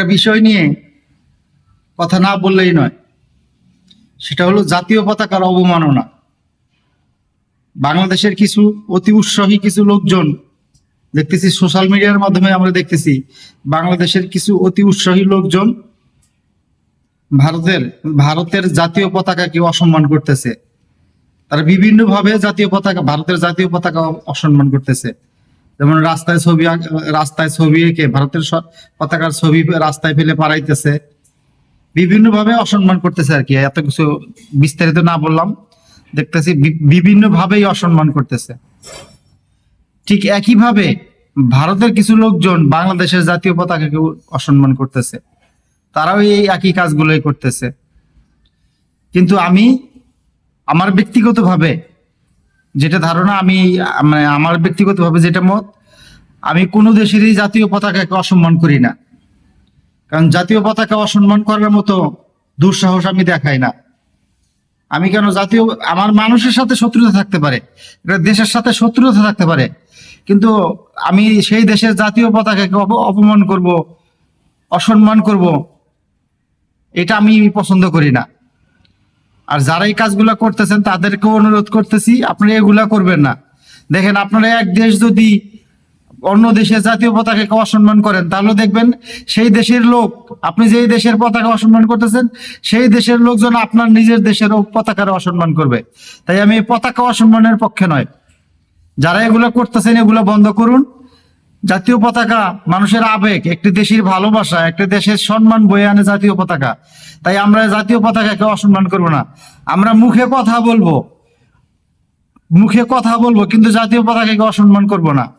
একটা বিষয় নিয়ে কথা না বললেই নয়। সেটা হলো জাতীয় পতাকার অবমাননা। বাংলাদেশের কিছু অতি উৎসাহী কিছু লোকজন দেখতেছি সোশ্যাল মিডিয়ার মাধ্যমে আমরা দেখতেছি, বাংলাদেশের কিছু অতি উৎসাহী লোকজন ভারতের ভারতের জাতীয় পতাকাকে অসম্মান করতেছে। তারা বিভিন্নভাবে জাতীয় পতাকা, ভারতের জাতীয় পতাকা অসম্মান করতেছে। যেমন রাস্তায় ছবি রাস্তায় ছবি এঁকে ভারতের পতাকার ছবি রাস্তায় ফেলে পাড়াইতেছে। বিভিন্ন ভাবে অসম্মান করতেছে আর কি, এত কিছু বিস্তারিত না বললাম। দেখতেছি বিভিন্ন ভাবেই অসম্মান করতেছে। ঠিক একইভাবে ভারতের কিছু লোকজন বাংলাদেশের জাতীয় পতাকাকে অসম্মান করতেছে। তারাও এই একই কাজগুলোই করতেছে। কিন্তু আমি আমার ব্যক্তিগতভাবে যেটা ধারণা আমি মানে আমার ব্যক্তিগতভাবে যেটা মত, আমি কোনো দেশেরই জাতীয় পতাকাকে অসম্মান করি না। কারণ জাতীয় পতাকা অসম্মান করার মতো দুঃসাহস আমি দেখাই না। আমি কেন জাতীয়, আমার মানুষের সাথে শত্রুতা থাকতে পারে, এটা দেশের সাথে শত্রুতা থাকতে পারে, কিন্তু আমি সেই দেশের জাতীয় পতাকাকে অপ- অপমান করব, অসম্মান করব, এটা আমি পছন্দ করি না। আর যারা এই কাজগুলো করতেছেন, তাদেরকেও অনুরোধ করতেছি, আপনারা এগুলা করবেন না। দেখেন, আপনারা এক দেশ যদি অন্য দেশের জাতীয় পতাকাকে অসম্মান করেন, তাহলে দেখবেন সেই দেশের লোক, আপনি যেই দেশের পতাকা অসম্মান করতেছেন, সেই দেশের লোকজন আপনার নিজের দেশের পতাকার অসম্মান করবে। তাই আমি পতাকা অসম্মানের পক্ষে নয়। যারা এগুলো করতেছেন, এগুলো বন্ধ করুন। জাতীয় পতাকা, মানুষের আবেগ, একটি দেশের ভালোবাসা, একটি দেশের সম্মান বয়ে আনে জাতীয় পতাকা। তাই আমরা জাতীয় পতাকাকে অসম্মান করব না। আমরা মুখে কথা বলব। মুখে কথা বলব, কিন্তু জাতীয় পতাকাকে অসম্মান করব না।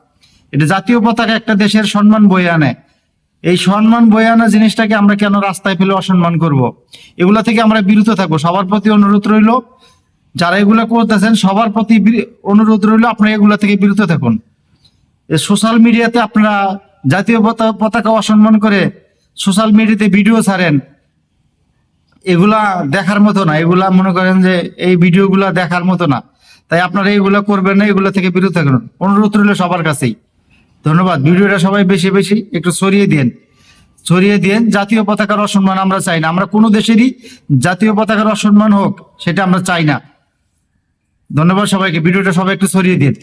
এটা জাতীয় পতাকা একটা দেশের সম্মান বয়ে আনে। এই সম্মান বয়ে আনা জিনিসটাকে আমরা কেন রাস্তায় ফেলে অসম্মান করব। এগুলা থেকে আমরা বিরত থাকব। সবার প্রতি অনুরোধ রইল, যারা এগুলা করতেছেন, সবার প্রতি অনুরোধ রইল, আপনারা এগুলা থেকে বিরত থাকুন। সোশ্যাল মিডিয়াতে আপনারা জাতীয় পতা- পতাকা অসম্মান করে সোশ্যাল মিডিয়াতে ভিডিও ছাড়েন। এগুলা দেখার মতো না, এগুলা মনে করেন যে এই ভিডিওগুলা দেখার মতো না। তাই আপনারা এগুলা করবেন না, এগুলা থেকে বিরত থাকুন। অনুরোধ রইল সবার কাছেই। ধন্যবাদ। ভিডিওটা সবাই বেশি বেশি একটু ছড়িয়ে দিন ছড়িয়ে দিন জাতীয় পতাকার অসম্মান আমরা চাই না। আমরা কোনো দেশেরই জাতীয় পতাকার অসম্মান হোক, সেটা আমরা চাই না। ধন্যবাদ সবাইকে। ভিডিওটা সবাই একটু ছড়িয়ে দিন